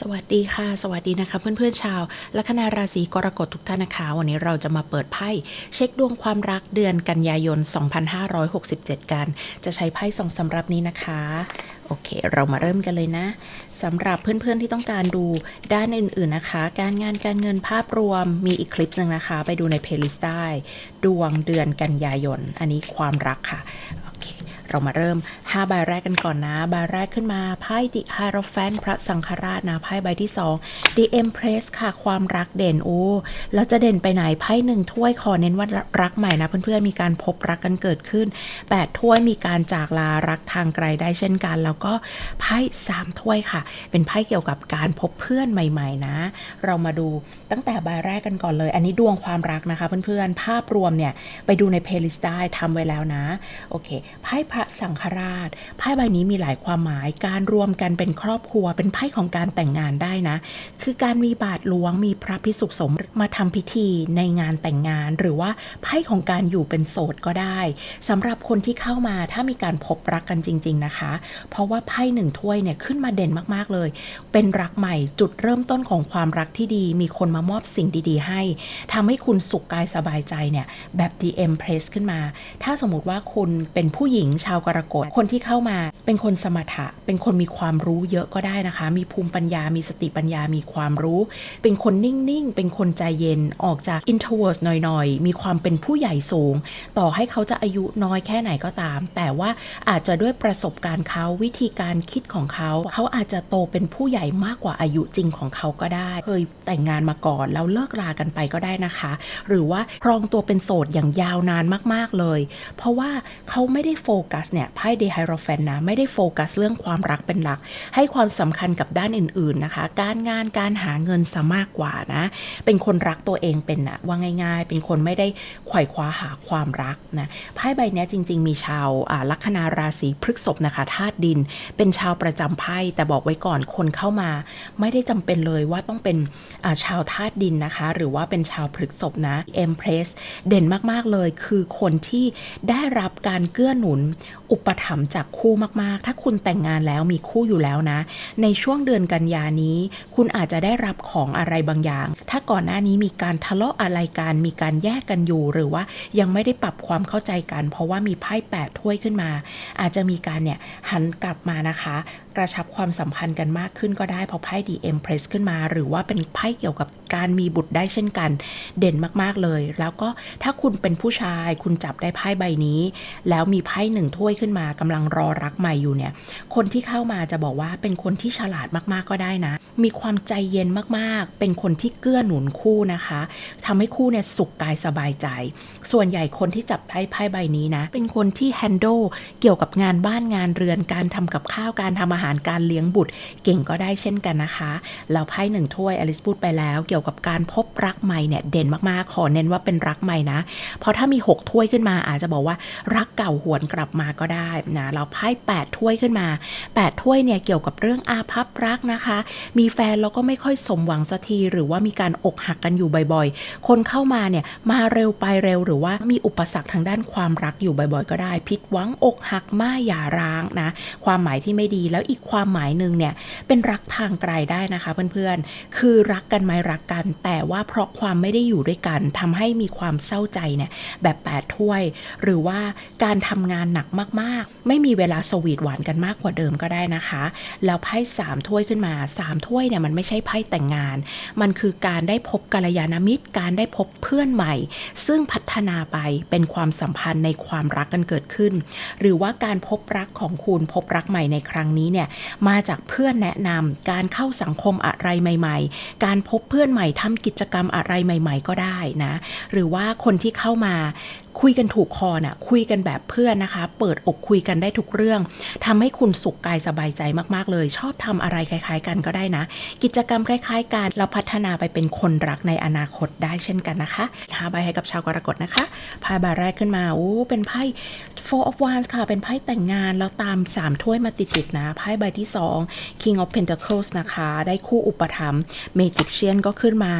สวัสดีค่ะ สวัสดีนะคะ เพื่อนๆชาวลัคนาราศีกรกฎทุกท่านนะคะ วันนี้เราจะมาเปิดไพ่เช็คดวงความรักเดือนกันยายน 2567 กัน จะใช้ไพ่สองสำรับนี้นะคะโอเค เรามาเริ่มกันเลยนะสำหรับเพื่อนๆที่ต้องการดูด้านอื่นๆนะคะ การงานการเงินภาพรวมมีอีกคลิปหนึ่งนะคะ ไปดูในเพลย์ลิสต์ได้ ดวงเดือนกันยายน อันนี้ความรักค่ะ เรามาเริ่ม 5 ใบแรกกันก่อนนะ ใบแรกขึ้นมาไพ่ The Hierophant พระสังฆราชนะไพ่ใบที่2 The Empress ค่ะความรักเด่นโอ้แล้วจะเด่นไปไหนไพ่หนึ่งถ้วยขอเน้นว่ารักใหม่นะ เพื่อนๆมีการพบรักกันเกิดขึ้น 8 ถ้วยมีการจากลารักทางไกลได้เช่นกัน แล้วก็ไพ่3ถ้วยค่ะ เป็นไพ่เกี่ยวกับการพบเพื่อนใหม่ ๆ นะ เรามาดูตั้งแต่ใบแรกกันก่อนเลย อันนี้ดวงความรักนะคะ เพื่อนๆภาพรวมเนี่ยไปดูในเพลย์ลิสต์ได้ทำไว้แล้วนะโอเคไพ่พระสังฆราชไพ่ใบนี้มีหลายความหมายการรวมกันเป็นครอบครัวเป็นไพ่ของการแต่งงานได้นะ คือการมีบาทหลวงมีพระพิสุขสมมาทำพิธีในงานแต่งงาน หรือว่าไพ่ของการอยู่เป็นโสดก็ได้สำหรับคนที่เข้ามาถ้ามีการพบรักกันจริง ๆนะคะ เพราะว่าไพ่หนึ่งถ้วยเนี่ยขึ้นมาเด่นมากๆเลย เป็นรักใหม่จุดเริ่มต้นของความรักที่ดี มีคนมามอบสิ่งดีๆ ให้ทำให้คุณสุขกายสบายใจเนี่ยแบบ DM Press ขึ้นมา ถ้าสมมติว่าคุณเป็นผู้หญิงชาวกรกฎคนที่เข้ามาเป็นคนสมถะ เป็นคนมีความรู้เยอะก็ได้นะคะ มีภูมิปัญญา มีสติปัญญา มีความรู้ เป็นคนนิ่งๆ เป็นคนใจเย็นออกจาก introvert หน่อยๆ มีความเป็นผู้ใหญ่สูง ต่อให้เขาจะอายุน้อยแค่ไหนก็ตาม แต่ว่าอาจจะด้วยประสบการณ์เขาวิธีการคิดของเขา เขาอาจจะโตเป็นผู้ใหญ่มากกว่าอายุจริงของเขาก็ได้ เคยแต่งงานมาก่อนแล้วเลิกรากันไปก็ได้นะคะ หรือว่าครองตัวเป็นโสดอย่างยาวนานมากๆเลย เพราะว่าเขาไม่ได้โฟกัสเนี่ยไพ่เดไฮโรแฟนนะไม่ได้โฟกัสเรื่องความรักเป็นหลัก ให้ความสำคัญกับด้านอื่นๆนะคะ การงานการหาเงินซะมากกว่านะเป็นคนรักตัวเองเป็นนะว่าง่าย ๆ เป็นคนไม่ได้ไขว่คว้าหาความรักนะไพ่ใบนี้จริง ๆ มีชาวลัคนาราศีพฤกษภนะคะธาตุดิน เป็นชาวประจำไพ่แต่บอกไว้ก่อนคนเข้ามา ไม่ได้จำเป็นเลยว่าต้องเป็นชาวธาตุดินนะคะ หรือว่าเป็นชาวพฤกษภนะ Empress เด่นมากๆเลยคือคนที่ได้รับการเกื้อหนุนอุปถัมภ์จากคู่มากๆ ถ้าคุณแต่งงานแล้วมีคู่อยู่แล้วนะ ในช่วงเดือนกันยานี้ คุณอาจจะได้รับของอะไรบางอย่าง ถ้าก่อนหน้านี้มีการทะเลาะอะไรกัน มีการแยกกันอยู่ หรือว่ายังไม่ได้ปรับความเข้าใจกัน เพราะว่ามีไพ่แปดถ้วยขึ้นมา อาจจะมีการเนี่ยหันกลับมานะคะ กระชับความสัมพันธ์กันมากขึ้นก็ได้พอไพ่ดีเอ็มเพรสขึ้นมา หรือว่าเป็นไพ่เกี่ยวกับการมีบุตรได้เช่นกัน เด่นมากๆเลย แล้วก็ถ้าคุณเป็นผู้ชายคุณจับได้ไพ่ใบนี้ แล้วมีไพ่หนึ่งถ้วยขึ้นมากำลังรอรักใหม่อยู่เนี่ย คนที่เข้ามาจะบอกว่าเป็นคนที่ฉลาดมากๆก็ได้นะ มีความใจเย็นมากๆ เป็นคนที่เกื้อหนุนคู่นะคะทำให้คู่เนี่ยสุขกายสบายใจ ส่วนใหญ่คนที่จับไพ่ไพ่ใบนี้นะ เป็นคนที่แฮนด์ลเกี่ยวกับงานบ้านงานเรือนการทำกับข้าวการทำอาหารการเลี้ยงบุตร เก่งก็ได้เช่นกันนะคะแล้วไพ่หนึ่งถ้วยอลิสพูดไปแล้ว เกี่ยวกับการพบรักใหม่เนี่ยเด่นมากๆ ขอเน้นว่าเป็นรักใหม่นะ เพราะถ้ามี 6 ถ้วยขึ้นมาอาจจะบอกว่ารักเก่าหวนกลับมาก็ได้นะเราไพ่8ถ้วยขึ้นมา 8 ถ้วยเนี่ยเกี่ยวกับเรื่องอาภัพรักนะคะ มีแฟนแล้วก็ไม่ค่อยสมหวังสักทีหรือว่ามีการอกหักกันอยู่บ่อยๆ คนเข้ามาเนี่ยมาเร็วไปเร็วหรือว่ามีอุปสรรคทางด้านความรักอยู่บ่อยๆ ก็ได้ ผิดหวังอกหักมาหย่าร้างนะ ความหมายที่ไม่ดีแล้วอีกความหมายหนึ่งเนี่ยเป็นรักทางไกลได้นะคะเพื่อนๆ คือรักกันไหมรักกัน แต่ว่าเพราะความไม่ได้อยู่ด้วยกันทำให้มีความเศร้าใจเนี่ยแบบแปดถ้วย หรือว่าการทำงานหนักมากๆ ไม่มีเวลาสวีทหวานกันมากกว่าเดิมก็ได้นะคะ แล้วไพ่สามถ้วยขึ้นมาสามถ้วยเนี่ยมันไม่ใช่ไพ่แต่งงาน มันคือการได้พบกัลยาณมิตร การได้พบเพื่อนใหม่ ซึ่งพัฒนาไปเป็นความสัมพันธ์ในความรักกันเกิดขึ้น หรือว่าการพบรักของคุณพบรักใหม่ในครั้งนี้เนี่ยมาจากเพื่อนแนะนำการเข้าสังคมอะไรใหม่ ๆ การพบเพื่อนใหม่ทำกิจกรรมอะไรใหม่ ๆ ก็ได้นะ หรือว่าคนที่เข้ามา คุยกันถูกคอน่ะคุยกันแบบเพื่อนนะคะ เปิดอกคุยกันได้ทุกเรื่องทำให้คุณสุขกายสบายใจมากๆเลย ชอบทำอะไรคล้ายๆ กันก็ได้นะ กิจกรรมคล้าย ๆกันเราพัฒนาไปเป็นคนรักในอนาคตได้เช่นกันนะคะหาใบให้กับชาวกรกฎนะคะไพ่ใบแรกขึ้นมาโอ้เป็นไพ่ Four of Wands ค่ะ เป็นไพ่แต่งงานแล้วตาม 3 ถ้วยมาติดๆนะไพ่ใบที่ 2 King of Pentacles นะคะ ได้คู่อุปถัมภ์ Magician ก็ขึ้นมา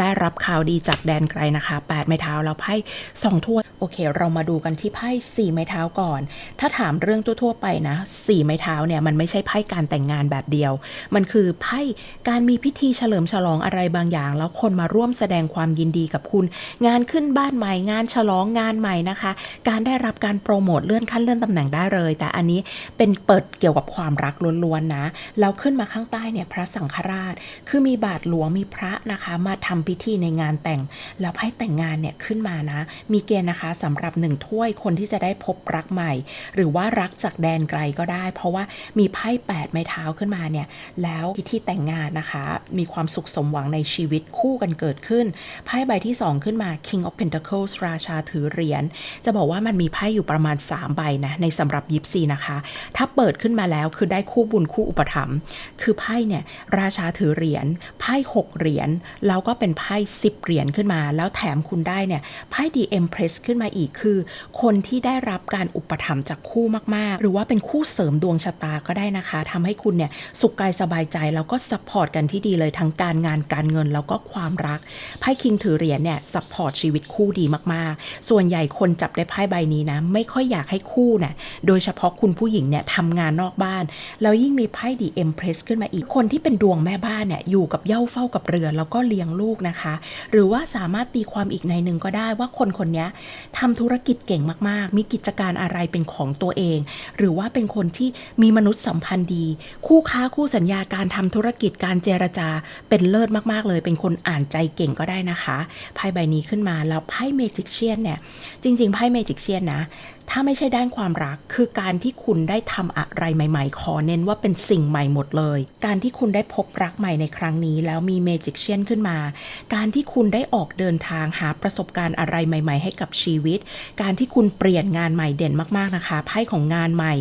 ได้รับข่าวดีจากแดนไกลนะคะ 8 ไม้เท้าแล้วไพ่สองถ้วยโอเค เรามาดูกันที่ไพ่4ไม้เท้าก่อน ถ้าถามเรื่องทั่วๆไปนะ4ไม้เท้าเนี่ยมันไม่ใช่ไพ่การแต่งงานแบบเดียว มันคือไพ่การมีพิธีเฉลิมฉลองอะไรบางอย่าง แล้วคนมาร่วมแสดงความยินดีกับคุณ งานขึ้นบ้านใหม่งานฉลองงานใหม่นะคะ การได้รับการโปรโมทเลื่อนขั้นเลื่อนตำแหน่งได้เลย แต่อันนี้เป็นเปิดเกี่ยวกับความรักล้วนๆนะแล้วขึ้นมาข้างใต้เนี่ยพระสังฆราช คือมีบาทหลวงมีพระนะคะ มาทำพิธีในงานแต่ง แล้วไพ่แต่งงานเนี่ยขึ้นมานะ มีเกณฑ์นะคะสำหรับหนึ่งถ้วยคนที่จะได้พบรักใหม่ หรือว่ารักจากแดนไกลก็ได้ เพราะว่ามีไพ่แปดไม้เท้าขึ้นมาเนี่ยแล้วพิธีแต่งงานนะคะ มีความสุขสมหวังในชีวิตคู่กันเกิดขึ้นไพ่ใบที่สองขึ้นมา King of Pentacles ราชาถือเหรียญจะบอกว่ามันมีไพ่อยู่ประมาณ 3 ใบนะในสำหรับยิปซีนะคะ ถ้าเปิดขึ้นมาแล้วคือได้คู่บุญคู่อุปถัมภ์คือไพ่เนี่ยราชาถือเหรียญไพ่หกเหรียญแล้วก็เป็นไพ่สิบเหรียญขึ้นมา แล้วแถมคุณได้เนี่ยไพ่ดีเอ็มเพรสขึ้นมาอีกคือ คนที่ได้รับการอุปถัมภ์จากคู่มาก ๆ หรือว่าเป็นคู่เสริมดวงชะตาก็ได้นะคะทำให้คุณเนี่ยสุขกายสบายใจแล้วก็ซัพพอร์ตกันที่ดีเลยทั้งการงานการเงินแล้วก็ความรักไพ่คิงถือเหรียญเนี่ยซัพพอร์ตชีวิตคู่ดีมากๆ ส่วนใหญ่คนจับได้ไพ่ใบนี้นะ ไม่ค่อยอยากให้คู่เนี่ยโดยเฉพาะคุณผู้หญิงเนี่ยทำงานนอกบ้าน แล้วยิ่งมีไพ่ดีเอ็มเพรสขึ้นมาอีกคนที่เป็นดวงแม่บ้านเนี่ยอยู่กับเย้าเฝ้ากับเรือนแล้วก็เลี้ยงลูกนะคะ หรือว่าสามารถตีความอีกในหนึ่งก็ได้ว่าคนคนนี้ทำธุรกิจเก่งมากๆ มีกิจการอะไรเป็นของตัวเอง หรือว่าเป็นคนที่มีมนุษยสัมพันธ์ดี คู่ค้าคู่สัญญาการทำธุรกิจการเจรจาเป็นเลิศมากๆเลย เป็นคนอ่านใจเก่งก็ได้นะคะไพ่ใบนี้ขึ้นมาแล้วไพ่เมจิกเชียนเนี่ยจริงๆไพ่เมจิกเชียนนะ ถ้าไม่ใช่ด้านความรัก คือการที่คุณได้ทำอะไรใหม่ ๆ ขอเน้นว่าเป็นสิ่งใหม่หมดเลย การที่คุณได้พบรักใหม่ในครั้งนี้ แล้วมีเมจิกเชียนขึ้นมา การที่คุณได้ออกเดินทางหาประสบการณ์อะไรใหม่ ๆ ให้กับชีวิต การที่คุณเปลี่ยนงานใหม่เด่นมากๆนะคะ ไพ่ของงานใหม่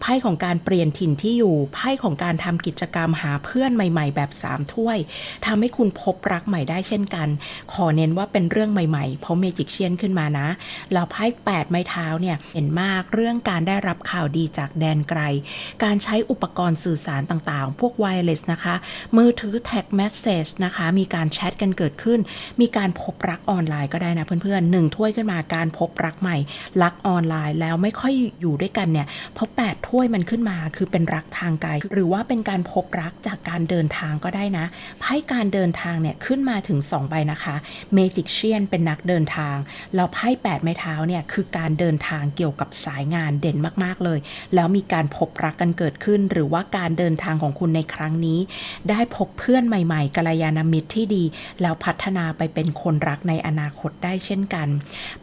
ไพ่ของการเปลี่ยนถิ่นที่อยู่ ไพ่ของการทำกิจกรรมหาเพื่อนใหม่ ๆ แบบสามถ้วยทำให้คุณพบรักใหม่ได้เช่นกัน ขอเน้นว่าเป็นเรื่องใหม่ๆ เพราะเมจิกเชียนขึ้นมานะแล้วไพ่แปดไม้เท้าเนี่ยเห็นมากเรื่องการได้รับข่าวดีจากแดนไกล การใช้อุปกรณ์สื่อสารต่างๆ พวกไวเลสนะคะ มือถือแท็กแมสเซจนะคะ มีการแชทกันเกิดขึ้น มีการพบรักออนไลน์ก็ได้นะเพื่อนๆหนึ่งถ้วยขึ้นมาการพบรักใหม่ รักออนไลน์แล้วไม่ค่อยอยู่ด้วยกันเนี่ยเพราะ8ถ้วยมันขึ้นมาคือเป็นรักทางไกลหรือว่าเป็นการพบรักจากการเดินทางก็ได้นะไพ่การเดินทางเนี่ยขึ้นมาถึง2ใบนะคะเมจิกเชียนเป็นนักเดินทางแล้วไพ่8ไม้เท้าเนี่ยคือการเดินทางเกี่ยวกับสายงานเด่นมาก ๆ เลย แล้วมีการพบรักกันเกิดขึ้น หรือว่าการเดินทางของคุณในครั้งนี้ ได้พบเพื่อนใหม่ๆกัลยาณมิตรที่ดี แล้วพัฒนาไปเป็นคนรักในอนาคตได้เช่นกัน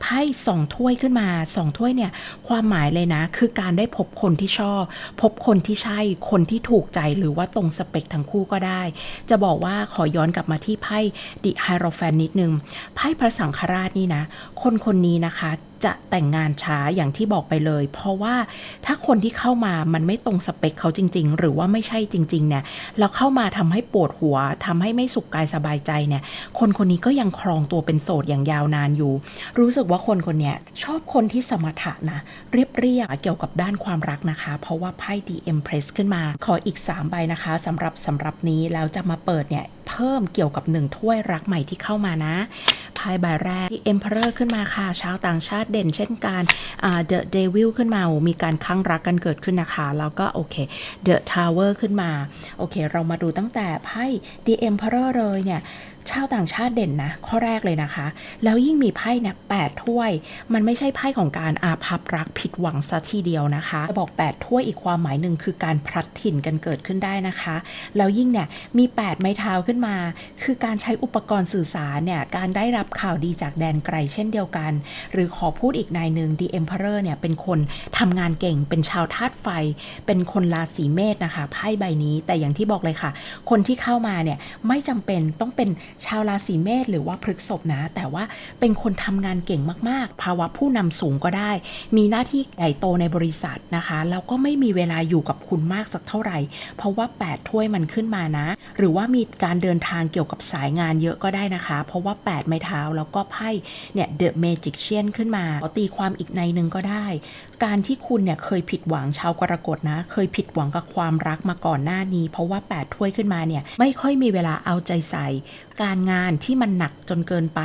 ไพ่สองถ้วยขึ้นมาสองถ้วยเนี่ยความหมายเลยนะ คือการได้พบคนที่ชอบ พบคนที่ใช่คนที่ถูกใจหรือว่าตรงสเปคทั้งคู่ก็ได้ จะบอกว่าขอย้อนกลับมาที่ไพ่ดิไฮโรแฟนนิดนึงไพ่พระสังฆราชนี่นะ คนคนนี้นะคะ จะแต่งงานช้าอย่างที่บอกไปเลย เพราะว่าถ้าคนที่เข้ามามันไม่ตรงสเปคเขาจริง ๆ หรือว่าไม่ใช่จริง ๆ เนี่ยแล้วเข้ามาทำให้ปวดหัวทำให้ไม่สุขกายสบายใจเนี่ย คนคนนี้ก็ยังครองตัวเป็นโสดอย่างยาวนานอยู่ รู้สึกว่าคนคนเนี้ยชอบคนที่สมถะนะ เรียบเรียบเกี่ยวกับด้านความรักนะคะ เพราะว่าไพ่ดีเอ็มเพรสขึ้นมา ขออีก 3 ใบนะคะสำหรับสำหรับนี้แล้วจะมาเปิดเนี่ยเพิ่มเกี่ยวกับหนึ่งถ้วยรักใหม่ที่เข้ามานะ ไพ่ใบแรกที่ Emperor ขึ้นมาค่ะ ชาวต่างชาติเด่นเช่นกันอ่า The Devil ขึ้นมาโอ้มีการคลั่งรักกันเกิดขึ้นนะคะ แล้วก็โอเค The Tower ขึ้นมา โอเค เรามาดูตั้งแต่ไพ่ The Emperor เลยเนี่ย ชาวต่างชาติเด่นนะ ข้อแรกเลยนะคะ แล้วยิ่งมีไพ่เนี่ยแปดถ้วย มันไม่ใช่ไพ่ของการอาภัพรักผิดหวังซะทีเดียวนะคะจะบอก8ถ้วยอีกความหมายหนึ่งคือการพลัดถิ่นกันเกิดขึ้นได้นะคะ แล้วยิ่งเนี่ยมี8ไม้เท้าขึ้นมา คือการใช้อุปกรณ์สื่อสารเนี่ยการได้รับข่าวดีจากแดนไกลเช่นเดียวกัน หรือขอพูดอีกนายหนึ่ง The Emperor เนี่ยเป็นคนทำงานเก่งเป็นชาวธาตุไฟ เป็นคนราศีเมษนะคะไพ่ใบนี้แต่อย่างที่บอกเลยค่ะ คนที่เข้ามาเนี่ยไม่จำเป็นต้องเป็นชาวราศีเมษหรือว่าพฤกษภนะ แต่ว่าเป็นคนทำงานเก่งมาก ๆ ภาวะผู้นำสูงก็ได้ มีหน้าที่ใหญ่โตในบริษัทนะคะแล้วก็ไม่มีเวลาอยู่กับคุณมากสักเท่าไหร่ เพราะว่า 8 ถ้วยมันขึ้นมานะ หรือว่ามีการเดินทางเกี่ยวกับสายงานเยอะก็ได้นะคะ เพราะว่า 8 ไม้เท้าแล้วก็ไพ่เนี่ย The Magician ขึ้นมาตีความอีกในหนึ่งก็ได้ การที่คุณเนี่ยเคยผิดหวังชาวกรกฎนะ เคยผิดหวังกับความรักมาก่อนหน้านี้ เพราะว่า8ถ้วยขึ้นมาเนี่ยไม่ค่อยมีเวลาเอาใจใส่ การงานที่มันหนักจนเกินไป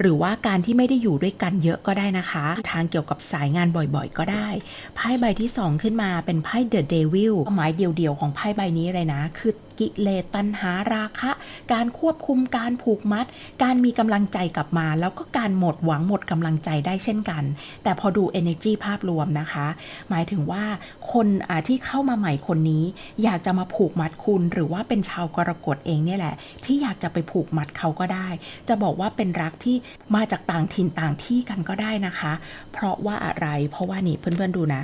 หรือว่าการที่ไม่ได้อยู่ด้วยกันเยอะก็ได้นะคะ ทางเกี่ยวกับสายงานบ่อยๆ ก็ได้ไพ่ใบที่ 2 ขึ้นมาเป็นไพ่ The Devil หมายเดียวๆของไพ่ใบนี้เลยนะคือ กิเลสตัณหาราคะ การควบคุมการผูกมัด การมีกำลังใจกลับมา แล้วก็การหมดหวังหมดกำลังใจได้เช่นกัน แต่พอดู energy ภาพรวมนะคะ หมายถึงว่าคนที่เข้ามาใหม่คนนี้ อยากจะมาผูกมัดคุณ หรือว่าเป็นชาวกรกฎเองเนี่ยแหละ ที่อยากจะไปผูกมัดเขาก็ได้ จะบอกว่าเป็นรักที่มาจากต่างถิ่นต่างที่กันก็ได้นะคะ เพราะว่าอะไรเพราะว่านี่เพื่อนๆดูนะ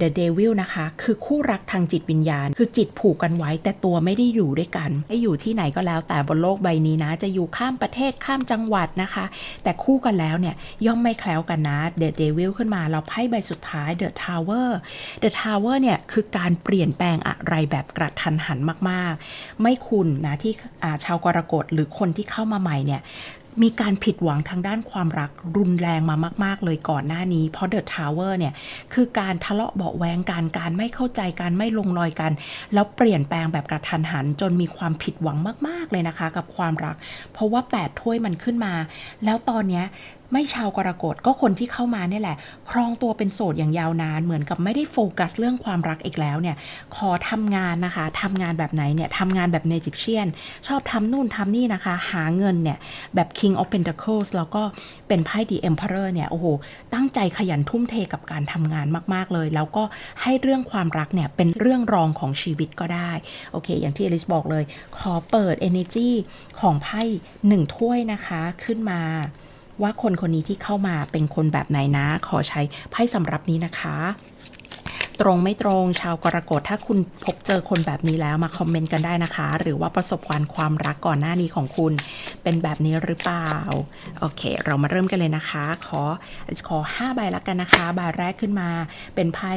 The Devil นะคะ คือคู่รักทางจิตวิญญาณ คือจิตผูกกันไว้ แต่ตัวไม่ได้อยู่ด้วยกัน ให้อยู่ที่ไหนก็แล้วแต่บนโลกใบนี้นะ จะอยู่ข้ามประเทศข้ามจังหวัดนะคะ แต่คู่กันแล้วเนี่ยย่อมไม่แคล้วกันนะ The Devil ขึ้นมาเราไพ่ใบสุดท้าย The Tower The Tower เนี่ยคือการเปลี่ยนแปลงอะไรแบบกระทันหันมากๆ ไม่คุณนะที่ชาวกรกฎหรือคนที่เข้ามาใหม่เนี่ย มีการผิดหวังทางด้านความรักรุนแรงมามาก ๆ เลยก่อนหน้านี้ เพราะเดอะทาวเวอร์เนี่ย คือการทะเลาะเบาแวงกันการไม่เข้าใจกันไม่ลงรอยกัน แล้วเปลี่ยนแปลงแบบกระทันหัน จนมีความผิดหวังมาก ๆ เลยนะคะ กับความรัก เพราะว่า 8 ถ้วยมันขึ้นมา แล้วตอนเนี้ย ไม่ชาวกรกฎก็คนที่เข้ามาเนี่ยแหละ ครองตัวเป็นโสดอย่างยาวนาน เหมือนกับไม่ได้โฟกัสเรื่องความรักอีกแล้วเนี่ย ขอทำงานนะคะทำงานแบบไหนเนี่ยทำงานแบบเมจิกเชียน ชอบทำนู่นทำนี่นะคะ หาเงินเนี่ย แบบ King of Pentacles แล้วก็เป็นไพ่ The Emperor เนี่ย โอ้โห ตั้งใจขยันทุ่มเทกับการทำงานมาก ๆ เลย แล้วก็ให้เรื่องความรักเนี่ย เป็นเรื่องรองของชีวิตก็ได้ โอเค อย่างที่อลิสบอกเลย ขอเปิด Energy ของไพ่หนึ่งถ้วยนะคะขึ้นมา ว่าคนคนนี้ที่เข้ามาเป็นคนแบบไหนนะ ขอใช้ไพ่สำหรับนี้นะคะ ตรงไม่ตรงชาวกรกฎถ้าคุณพบเจอคนแบบนี้แล้วมาคอมเมนต์กันได้นะคะ หรือว่าประสบการณ์ความรักก่อนหน้านี้ของคุณเป็นแบบนี้หรือเปล่า โอเค เรามาเริ่มกันเลยนะคะ ขอขอ 5 ใบละกันนะคะใบแรกขึ้นมาเป็นไพ่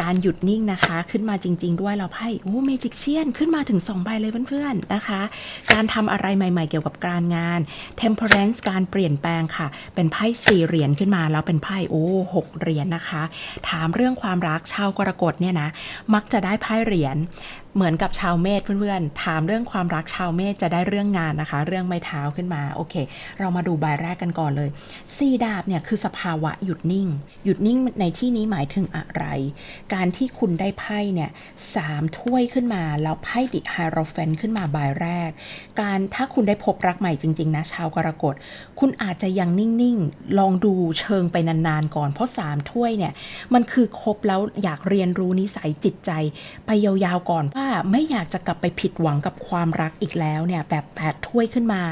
การหยุดนิ่งนะคะ ขึ้นมาจริง ๆ ด้วยเราไพ่โอ้เมจิกเชียนขึ้นมาถึง 2 ใบเลยเพื่อนๆนะคะ การทำอะไรใหม่ ๆ เกี่ยวกับการงาน temperance การเปลี่ยนแปลงค่ะ เป็นไพ่สี่เหรียญขึ้นมาแล้วเป็นไพ่โอ้หกเหรียญนะคะ ถามเรื่องความรักชาาวกรกฎเนี่ยนะมักจะได้ไพ่เหรียญ เหมือนกับชาวเมษเพื่อนๆ ถามเรื่องความรักชาวเมษจะได้เรื่องงานนะคะ เรื่องไม้เท้าขึ้นมาโอเค เรามาดูใบแรกกันก่อนเลยซีดาบเนี่ยคือสภาวะหยุดนิ่ง หยุดนิ่งในที่นี้หมายถึงอะไร การที่คุณได้ไพ่เนี่ยสามถ้วยขึ้นมาแล้วไพ่ดิไฮโรเฟนขึ้นมาใบแรก การถ้าคุณได้พบรักใหม่จริงๆนะชาวกรกฎคุณอาจจะยังนิ่งๆ ลองดูเชิงไปนานๆก่อนเพราะสามถ้วยเนี่ยมันคือครบแล้วอยากเรียนรู้นิสัยจิตใจไปยาวๆก่อนว่าไม่อยากจะกลับไปผิดหวังกับความรักอีกแล้วเนี่ยแบบแปดถ้วยขึ้นมา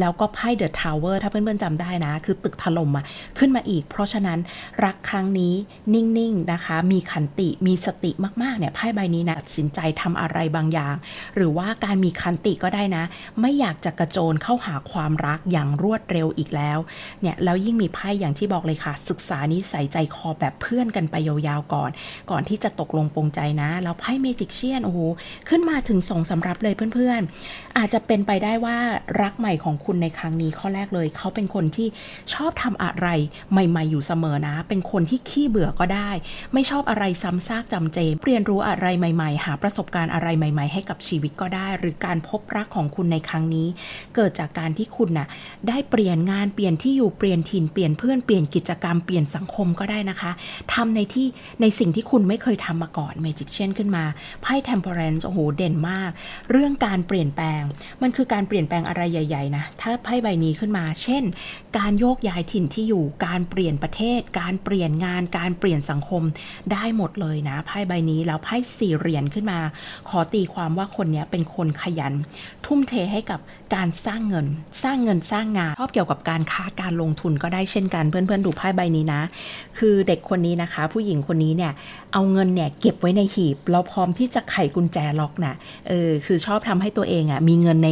แล้วก็ไพ่เดอะทาวเวอร์ถ้าเพื่อนๆจำได้นะ คือตึกถล่มอะขึ้นมาอีก เพราะฉะนั้นรักครั้งนี้นิ่งๆนะคะ มีขันติมีสติมากๆเนี่ยไพ่ใบนี้นะตัดสินใจทำอะไรบางอย่าง หรือว่าการมีขันติก็ได้นะ ไม่อยากจะกระโจนเข้าหาความรักอย่างรวดเร็วอีกแล้วเนี่ยแล้วยิ่งมีไพ่อย่างที่บอกเลยค่ะ ศึกษานิสัยใจคอแบบเพื่อนกันไปยาวๆก่อน ก่อนที่จะตกลงปรงใจนะแล้วไพ่เมจิกเชียนโอ้โหขึ้นมาถึงสองสำรับเลยเพื่อนๆ อาจจะเป็นไปได้ว่ารักใหม่ของคุณในครั้งนี้ข้อแรกเลย เขาเป็นคนที่ชอบทำอะไรใหม่ ๆ อยู่เสมอนะ เป็นคนที่ขี้เบื่อก็ได้ ไม่ชอบอะไรซ้ำซากจำเจเรียนรู้อะไรใหม่ ๆ หาประสบการณ์อะไรใหม่ ๆ ให้กับชีวิตก็ได้ หรือการพบรักของคุณในครั้งนี้ เกิดจากการที่คุณน่ะได้เปลี่ยนงานเปลี่ยนที่อยู่เปลี่ยนถิ่นเปลี่ยนเพื่อนเปลี่ยนกิจกรรมเปลี่ยนสังคมก็ได้นะคะทำในที่ในสิ่งที่คุณไม่เคยทำมาก่อนเมจิกเช่นขึ้นมาไพ่ temperance โอ้โหเด่นมาก เรื่องการเปลี่ยนแปลง มันคือการเปลี่ยนแปลงอะไรใหญ่ ๆ นะ ถ้าไพ่ใบนี้ขึ้นมา เช่น การโยกย้ายถิ่นที่อยู่ การเปลี่ยนประเทศ การเปลี่ยนงาน การเปลี่ยนสังคม ได้หมดเลยนะ ไพ่ใบนี้ แล้วไพ่สี่เหรียญขึ้นมา ขอตีความว่าคนนี้เป็นคนขยัน ทุ่มเทให้กับการสร้างเงิน สร้างเงินสร้างงานชอบเกี่ยวกับการค้าการลงทุนก็ได้เช่นกันเพื่อนๆดูไพ่ใบนี้นะ คือเด็กคนนี้นะคะ ผู้หญิงคนนี้เนี่ยเอาเงินเนี่ยเก็บไว้ในหีบ เราพร้อมที่จะไขกุญแจล็อกนะเออคือชอบทำให้ตัวเองอะ่ะมีเงินใน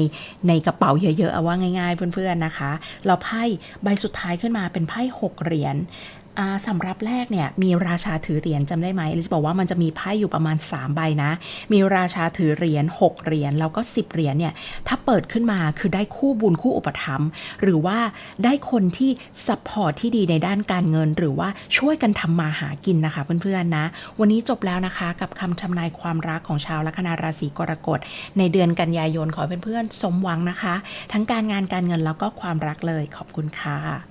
ในกระเป๋าเยอะๆเอาว่าง่ายๆเพื่อนๆนะคะ เราไพ่ใบสุดท้ายขึ้นมาเป็นไพ่หกเหรียญ สำหรับแรกเนี่ยมีราชาถือเหรียญจำได้ไหมลิซบอกว่ามันจะมีไพ่อยู่ประมาณ 3 ใบนะ มีราชาถือเหรียญ6เหรียญแล้วก็ 10เหรียญเนี่ยถ้าเปิดขึ้นมาคือได้คู่บุญคู่อุปถัมภ์หรือว่าได้คนที่ซัพพอร์ตที่ดีในด้านการเงิน หรือว่าช่วยกันทำมาหากินนะคะเพื่อนๆนะ วันนี้จบแล้วนะคะกับคำทำนายความรักของชาวลัคนาราศีกรกฎในเดือนกันยายนขอเพื่อนๆสมหวังนะคะ ทั้งการงานการเงินแล้วก็ความรักเลยขอบคุณค่ะ